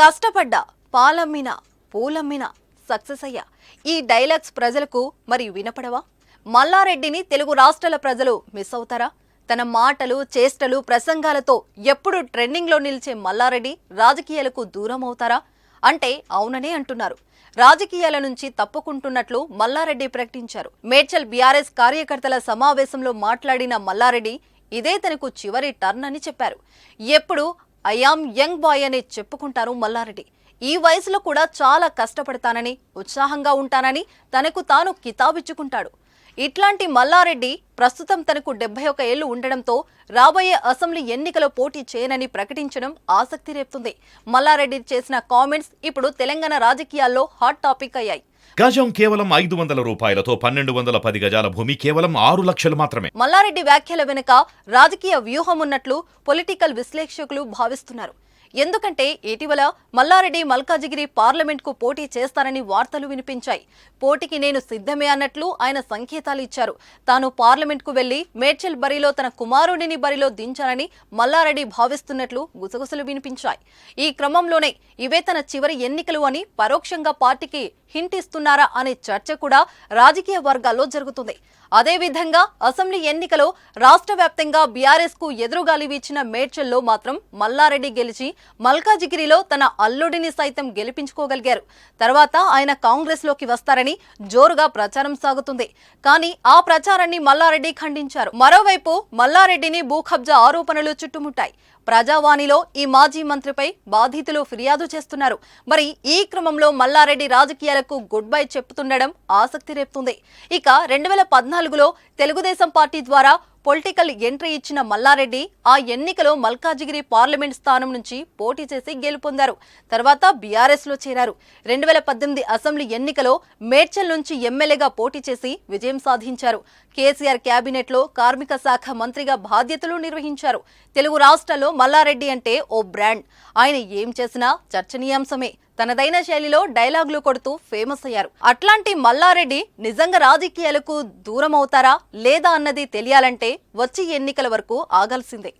కష్టపడ్డా పాలమ్మిన పూలమ్మిన సక్సెస్ అయ్యా. ఈ డైలాగ్స్ ప్రజలకు మరి వినపడవా? మల్లారెడ్డిని తెలుగు రాష్ట్రాల ప్రజలు మిస్ అవుతారా? తన మాటలు చేష్టలు ప్రసంగాలతో ఎప్పుడు ట్రెండింగ్లో నిలిచే మల్లారెడ్డి రాజకీయాలకు దూరం అవుతారా? అంటే అవుననే అంటున్నారు. రాజకీయాల నుంచి తప్పుకుంటున్నట్లు మల్లారెడ్డి ప్రకటించారు. మేడ్చల్ బీఆర్ఎస్ కార్యకర్తల సమావేశంలో మాట్లాడిన మల్లారెడ్డి ఇదే తనకు చివరి టర్న్ అని చెప్పారు. ఎప్పుడు ఐయామ్ యంగ్ బాయ్ అని చెప్పుకుంటారు మల్లారెడ్డి. ఈ వయసులో కూడా చాలా కష్టపడతానని ఉత్సాహంగా ఉంటానని తనకు తాను కితాబిచ్చుకుంటాడు. ఇట్లాంటి మల్లారెడ్డి ప్రస్తుతం తనకు డెబ్బై ఒక ఏళ్ళు ఉండడంతో రాబోయే అసెంబ్లీ ఎన్నికలో పోటీ చేయనని ప్రకటించడం ఆసక్తి రేపుతుంది. మల్లారెడ్డి చేసిన కామెంట్స్ ఇప్పుడు తెలంగాణ రాజకీయాల్లో హాట్ టాపిక్ అయ్యాయి. గజం కేవలం ఐదు వందల రూపాయలతో పన్నెండు వందల పది గజాల భూమి కేవలం ఆరు లక్షలు మాత్రమే. మల్లారెడ్డి వ్యాఖ్యల వెనుక రాజకీయ వ్యూహం ఉన్నట్లు పొలిటికల్ విశ్లేషకులు భావిస్తున్నారు. ఎందుకంటే ఇటీవల మల్లారెడ్డి మల్కాజిగిరి పార్లమెంట్కు పోటీ చేస్తారని వార్తలు వినిపించాయి. పోటీకి నేను సిద్ధమే అన్నట్లు ఆయన సంకేతాలు ఇచ్చారు. తాను పార్లమెంట్కు వెళ్ళి మేడ్చల్ బరిలో తన కుమారుడిని బరిలో దించాలని మల్లారెడ్డి భావిస్తున్నట్లు గుసగుసలు వినిపించాయి. ఈ క్రమంలోనే ఇవే తన చివరి ఎన్నికలు అని పరోక్షంగా పార్టీకి హింట్ ఇస్తున్నారా అనే చర్చ కూడా రాజకీయ వర్గాల్లో జరుగుతుంది. అదేవిధంగా అసెంబ్లీ ఎన్నికలో రాష్ట్ర వ్యాప్తంగా బీఆర్ఎస్కు ఎదురుగాలి వీచిన మేడ్చల్లో మాత్రం మల్లారెడ్డి గెలిచి మల్కాజిగిరిలో తన అల్లుడిని సైతం గెలిపించుకోగలిగారు. తర్వాత ఆయన కాంగ్రెస్లోకి వస్తారని జోరుగా ప్రచారం సాగుతుంది. కానీ ఆ ప్రచారాన్ని మల్లారెడ్డి ఖండించారు. మరోవైపు మల్లారెడ్డిని భూకబ్జా ఆరోపణలు చుట్టుముట్టాయి. ప్రజావాణిలో ఈ మాజీ మంత్రిపై బాధితులు ఫిర్యాదు చేస్తున్నారు. మరి ఈ క్రమంలో మల్లారెడ్డి రాజకీయాలకు గుడ్ బై చెప్తుండడం ఆసక్తి రేపుతుంది. ఇక రెండు వేల పద్నాలుగులో తెలుగుదేశం పార్టీ ద్వారా పొలిటికల్ ఎంట్రీ ఇచ్చిన మల్లారెడ్డి ఆ ఎన్నికలో మల్కాజిగిరి పార్లమెంట్ స్థానం నుంచి పోటీ చేసి గెలుపొందారు. తర్వాత బీఆర్ఎస్లో చేరారు. రెండు వేల పద్దెనిమిది అసెంబ్లీ ఎన్నికలో మేడ్చల్ నుంచి ఎమ్మెల్యేగా పోటీ చేసి విజయం సాధించారు. కేసీఆర్ కేబినెట్లో కార్మిక శాఖ మంత్రిగా బాధ్యతలు నిర్వహించారు. తెలుగు రాష్ట్రాల్లో మల్లారెడ్డి అంటే ఓ బ్రాండ్. ఆయన ఏం చేసినా చర్చనీయాంశమే. తనదైన శైలిలో డైలాగులు కొడుతూ ఫేమస్ అయ్యారు. అట్లాంటి మల్లారెడ్డి నిజంగా రాజకీయాలకు దూరం అవుతారా లేదా అన్నది తెలియాలంటే వచ్చి ఎన్నికల వరకు ఆగాల్సిందే.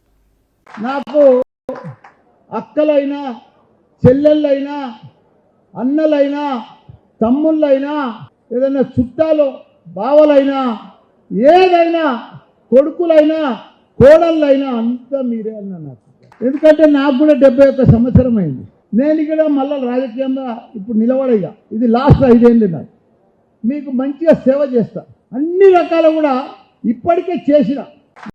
నాకు అక్కలైనా చెల్లెళ్ళైనా అన్నలైనా తమ్ముళ్ళైనా ఏదైనా చుట్టాలు బావలైనా ఏదైనా కొడుకులైనా కోడళ్ళైనా అంతా మీరే అన్న నాకు. ఎందుకంటే నాకు కూడా డెబ్బై ఒక్క సంవత్సరం అయింది. నేను ఇక్కడ మళ్ళీ రాజకీయంగా ఇప్పుడు నిలబడేగా ఇది లాస్ట్ ఐదేళ్ళు నాకు మీకు మంచిగా సేవ చేస్తా. అన్ని రకాలు కూడా ఇప్పటికే చేసిన.